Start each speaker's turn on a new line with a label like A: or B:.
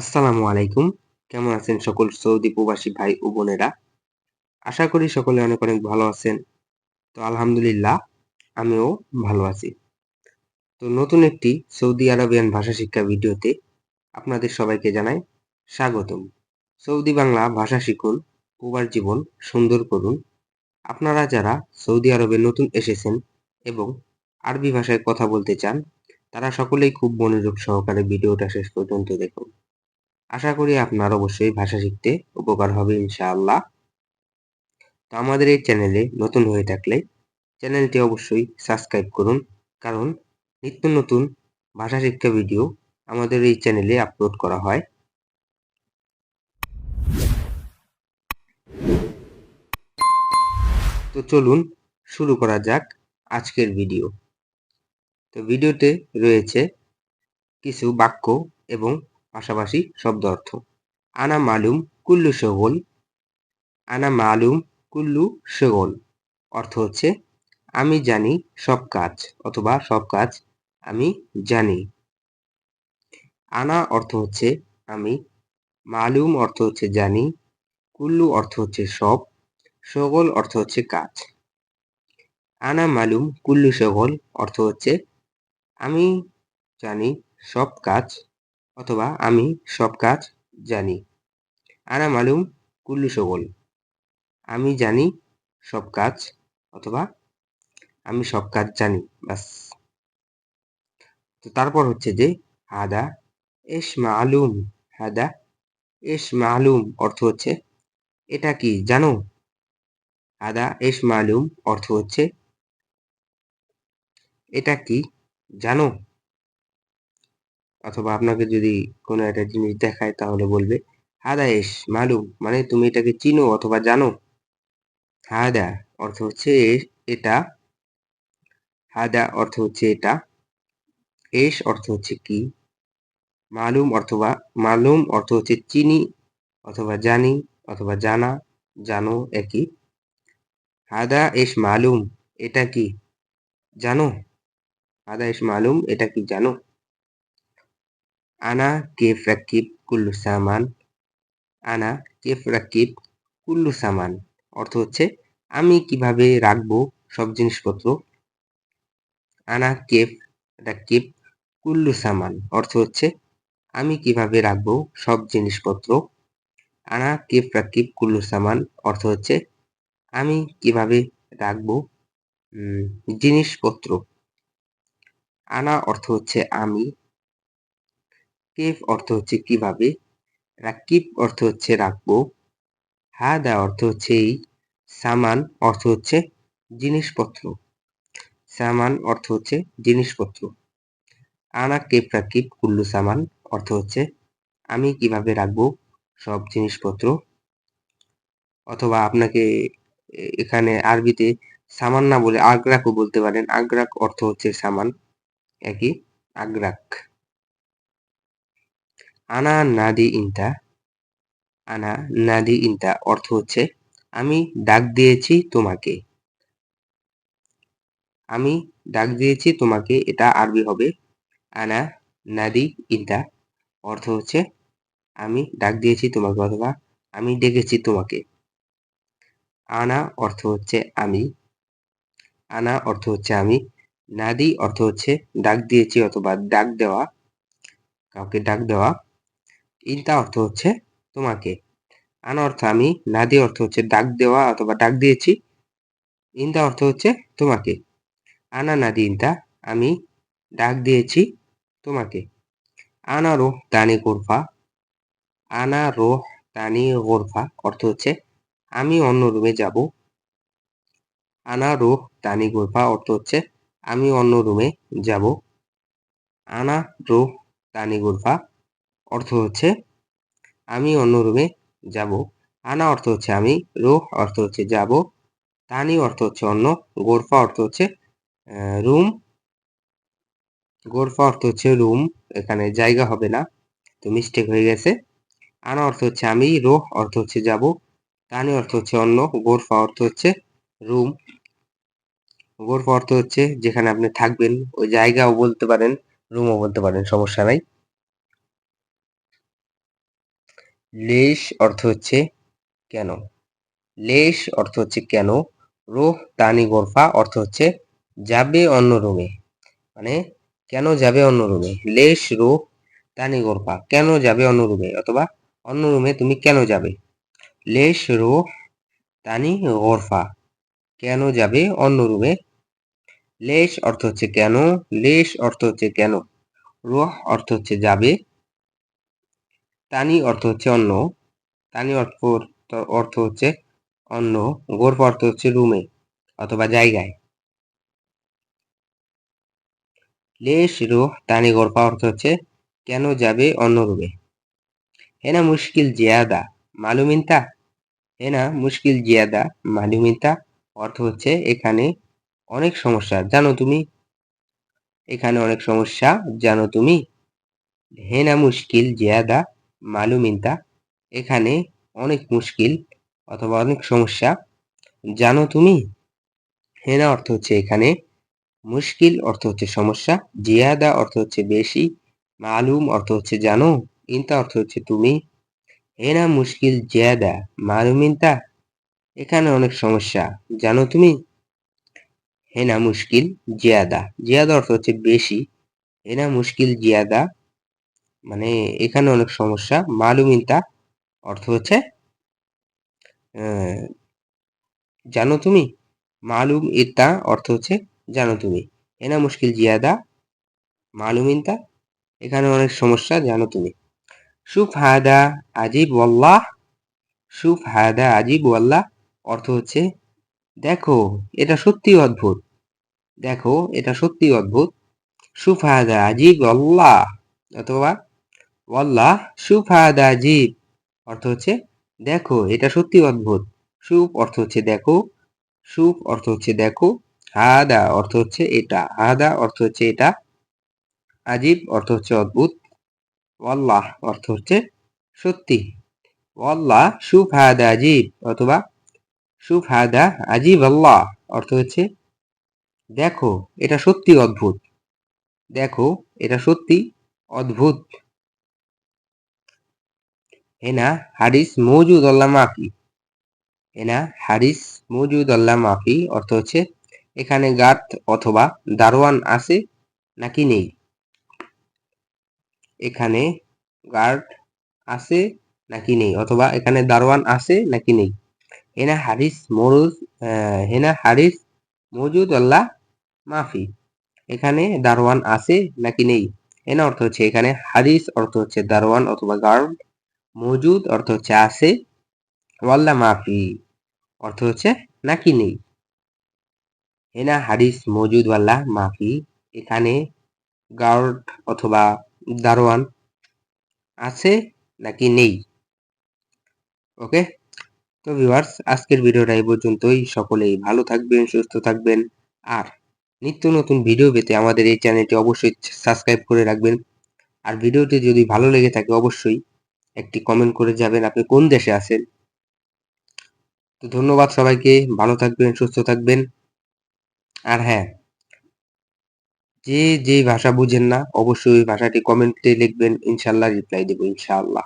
A: আসসালামু আলাইকুম। কেমন আছেন সকল সৌদি প্রবাসী ভাই ও বোনেরা? আশা করি সকলে অনেক অনেক ভালো আছেন। তো আলহামদুলিল্লাহ, আমিও ভালো আছি। তো নতুন একটি সৌদি আরবিয়ান ভাষা শিক্ষা ভিডিওতে আপনাদের সবাইকে জানাই স্বাগতম। সৌদি বাংলা ভাষা শিখুন, প্রবাস জীবন সুন্দর করুন। আপনারা যারা সৌদি আরবে নতুন এসেছেন এবং আরবি ভাষায় কথা বলতে চান, তারা সকলেই খুব মনোযোগ সহকারে ভিডিওটা শেষ পর্যন্ত দেখুন। আশা করি আপনার অবশ্যই ভাষা শিখতে উপকার হবে, ইনশাআল্লাহ। তো আমাদের এই চ্যানেলে নতুন হয়ে থাকলে চ্যানেলটি অবশ্যই সাবস্ক্রাইব করুন, কারণ নিত্য নতুন ভাষা শিক্ষা ভিডিও আমাদের এই চ্যানেলে আপলোড করা হয়। তো চলুন শুরু করা যাক আজকের ভিডিও। তো ভিডিওতে রয়েছে কিছু বাক্য এবং পাশাপাশি শব্দ অর্থ। আনা মালুম কুল্লু শগল। আনা মালুম কুল্লু শগল। অর্থ হচ্ছে, আমি জানি সব কাজ অথবা সব কাজ আমি জানি। আনা অর্থ হচ্ছে, আমি। মালুম অর্থ হচ্ছে জানি। কুল্লু অর্থ হচ্ছে সব। সগল অর্থ হচ্ছে কাজ। আনা মালুম কুল্লু সগল অর্থ হচ্ছে, আমি জানি সব কাজ অথবা আমি সব কাজ জানি। আনা মালুম কুল্লু সগল। আমি জানি সব কাজ অথবা আমি সব কাজ জানি বাস তো তারপর হচ্ছে যে, হাদা এস মালুম, হাদা এস মালুম অর্থ হচ্ছে, এটা কি জানো? হাদা এস মালুম অর্থ হচ্ছে, এটা কি জানো? অথবা আপনাকে যদি কোনো একটা জিনিস দেখায় তাহলে বলবে হাদা এস মালুম মানে তুমি এটাকে চিনো অথবা জানো? হাদা অর্থ হচ্ছে এটা, হাদা অর্থ হচ্ছে এটা এস অর্থ হচ্ছে কি, মালুম অথবা, মালুম অর্থ হচ্ছে চিনি অথবা জানি অথবা জানা, জানো, একই, হাদা এস মালুম এটা কি, জানো? হাদা এস মালুম এটা কি, জানো? আনা কেফ রাকিব কুল্লু সামান আনা কেফ রাকিব কুল্লু সামান অর্থ হচ্ছে, আমি কীভাবে রাখব সব জিনিসপত্র? আনা কেফ রাকিব কুল্লু সামান অর্থ হচ্ছে, আমি কীভাবে রাখব সব জিনিসপত্র? আনা কেফ রাকিব কুল্লু সামান অর্থ হচ্ছে, আমি কীভাবে রাখব জিনিসপত্র? আনা অর্থ হচ্ছে, আমি কেফ অর্থ হচ্ছে কীভাবে? রাকিব অর্থ হচ্ছে রাখব। হাদা অর্থ হচ্ছে এই। সামান অর্থ হচ্ছে জিনিসপত্র। সামান অর্থ হচ্ছে জিনিসপত্র। আনা কেপ রাকিব কুল্লু সামান অর্থ হচ্ছে আমি কীভাবে রাখব সব জিনিসপত্র। অথবা আপনাকে এখানে আরবিতে সামান না বলে আগ্রাকও বলতে পারেন। আগ্রাক অর্থ হচ্ছে সামান। একই আগ্রাক। আনা নাদি ইন্তা আনা নাদি ইন্তা অর্থ হচ্ছে, আমি ডাক দিয়েছি তোমাকে। আমি ডাক দিয়েছি তোমাকে, এটা আরবি হবে আনা নাদি ইন্তা অর্থ হচ্ছে, আমি ডাক দিয়েছি তোমাকে অথবা আমি ডেকেছি তোমাকে। আনা অর্থ হচ্ছে আমি, আনা অর্থ হচ্ছে আমি, নাদি অর্থ হচ্ছে ডাক দিয়েছি অথবা ডাক দেওয়া, কাউকে ডাক দেওয়া। ইন্তা অর্থ হচ্ছে তোমাকে। আনা অর্থ আমি নাদি অর্থ হচ্ছে ডাক দেওয়া অথবা ডাক দিয়েছি। ইন্দা অর্থ হচ্ছে তোমাকে। আনা নাদি ইন্দা আমি, ডাক দিয়েছি তোমাকে। আনা রোহ তানি গোরফা। আনা রোহ তানি গোরফা অর্থ হচ্ছে আমি অন্য রুমে যাব। আনা রোহ তানি গোরফা অর্থ হচ্ছে আমি অন্য রুমে যাব। আনা রোহ তানি গোরফা অর্থ হচ্ছে আমি অন্য রুমে যাব। আনা অর্থ হচ্ছে আমি, রোহ অর্থ হচ্ছে যাব, তানি অর্থ হচ্ছে অন্য, গোরফা অর্থ হচ্ছে রুম। গোরফা অর্থ হচ্ছে রুম, এখানে জায়গা হবে না, তো মিস্টেক হয়ে গেছে। আনা অর্থ হচ্ছে আমি, রোহ অর্থ হচ্ছে যাব, তানি অর্থ হচ্ছে অন্য, গোরফা অর্থ হচ্ছে রুম। গোরফা অর্থ হচ্ছে যেখানে আপনি থাকবেন, ওই জায়গাও বলতে পারেন, রুমও বলতে পারেন, সমস্যা নাই। লেশ অর্থ হচ্ছে কেন? লেশ অর্থ হচ্ছে কেন? রোহ তানি গোরফা অর্থ হচ্ছে যাবে অন্য রুমে। মানে কেন যাবে অন্য রুমে? লেশ, রোহ তানি গোরফা কেন যাবে অন্য রুমে? অথবা অন্য রুমে তুমি কেন যাবে? লেশ, রোহ তানি গোরফা কেন যাবে অন্য রুমে? লেশ অর্থ হচ্ছে কেন? লেশ অর্থ হচ্ছে কেন? রোহ অর্থ হচ্ছে যাবে তানি অর্থ হচ্ছে অন্য তানি অর্থ অর্থ হচ্ছে অন্য গোরফ অর্থ হচ্ছে রুমে অথবা জায়গায়। লেশ রোহ তানি গোরফা অর্থ হচ্ছে কেন যাবে অন্য রুমে। হেনা মুশকিল জিয়াদা মালুমিনতা। হেনা মুশকিল জিয়াদা মালুমিনতা অর্থ হচ্ছে এখানে অনেক সমস্যা। জানো তুমি? এখানে অনেক সমস্যা, জানো তুমি? হেনা মুশকিল জিয়াদা মালুমিনতা এখানে অনেক মুশকিল অথবা অনেক সমস্যা। জানো তুমি? হেনা অর্থ হচ্ছে এখানে। মুশকিল অর্থ হচ্ছে সমস্যা। জিয়াদা অর্থ হচ্ছে বেশি। মালুম অর্থ হচ্ছে জানো। ইন্তা অর্থ হচ্ছে তুমি। হেনা, মুশকিল, জিয়াদা, মালুম, ইনতা। এখানে অনেক সমস্যা। জানো তুমি? হেনা, মুশকিল, জিয়াদা। জিয়াদা অর্থ হচ্ছে বেশি। হেনা, মুশকিল, জিয়াদা মানে এখানে অনেক সমস্যা। মালুম ইনতা অর্থ হচ্ছে জানো তুমি? মালুম ইতা অর্থ হচ্ছে জানো তুমি। এনা মুশকিল জিয়াদা মালুম ইনতা এখানে অনেক সমস্যা, জানো তুমি। সুফ হাদা আজিব ওয়াল্লাহ। সুফ হাদা আজিব ওয়াল্লাহ অর্থ হচ্ছে, দেখো, এটা সত্যি অদ্ভুত। দেখো, এটা সত্যি অদ্ভুত। সুফ হাদা আজিব ওয়াল্লাহ অথবা ওয়াল্লাহ সুফ হাদা আজিব অর্থ হচ্ছে দেখো, এটা সত্যি অদ্ভুত। সুপ অর্থ হচ্ছে দেখো সুপ অর্থ হচ্ছে দেখো, হাদা অর্থ হচ্ছে এটা, হাদা অর্থ হচ্ছে এটা, আজিব অর্থ হচ্ছে অদ্ভুত, ওয়াল্লাহ অর্থ হচ্ছে সত্যি, ওয়াল্লাহ সুফ হাদা আজিব অথবা সুফ হাদা আজিব আল্লাহ অর্থ হচ্ছে দেখো, এটা সত্যি অদ্ভুত, দেখো, এটা সত্যি অদ্ভুত। হেনা হারিস মৌজুদ আল্লাহ মাফি হেনা হারিস মৌজুদ আল্লাহ মাফি অর্থ হচ্ছে এখানে গার্ড অথবা দারোয়ান আছে নাকি নেই এখানে গার্ড আছে নাকি নেই অথবা এখানে দারোয়ান আছে নাকি নেই হেনা হারিস মরুজ হেনা হারিস মৌজুদ আল্লাহ মাফি এখানে দারোয়ান আছে নাকি নেই এনা অর্থ হচ্ছে এখানে হারিস অর্থ হচ্ছে দারোয়ান অথবা গার্ড মজুদ, অর্থ হচ্ছে আছে। ওয়াল্লা মাফি, অর্থ হচ্ছে নাকি নেই। হেনা হারিস মজুদ ওয়াল্লা মাফি, এখানে গার্ড অথবা দারোয়ান আছে নাকি নেই। ওকে, তো ভিউয়ার্স, আজকের ভিডিওটা এই পর্যন্তই। সকলেই ভালো থাকবেন, সুস্থ থাকবেন। আর নিত্য নতুন ভিডিও পেতে আমাদের এই চ্যানেলটি অবশ্যই সাবস্ক্রাইব করে রাখবেন। আর ভিডিওটি যদি ভালো লেগে থাকে, অবশ্যই একটি কমেন্ট করে যাবেন, আপনি কোন দেশে আছেন? তো ধন্যবাদ সবাইকে, ভালো থাকবেন, সুস্থ থাকবেন। আর হ্যাঁ যে যে ভাষা বুঝেন না, অবশ্যই ভাষাটি কমেন্টে লিখবেন, ইনশাল্লাহ রিপ্লাই দেবো ইনশাআল্লাহ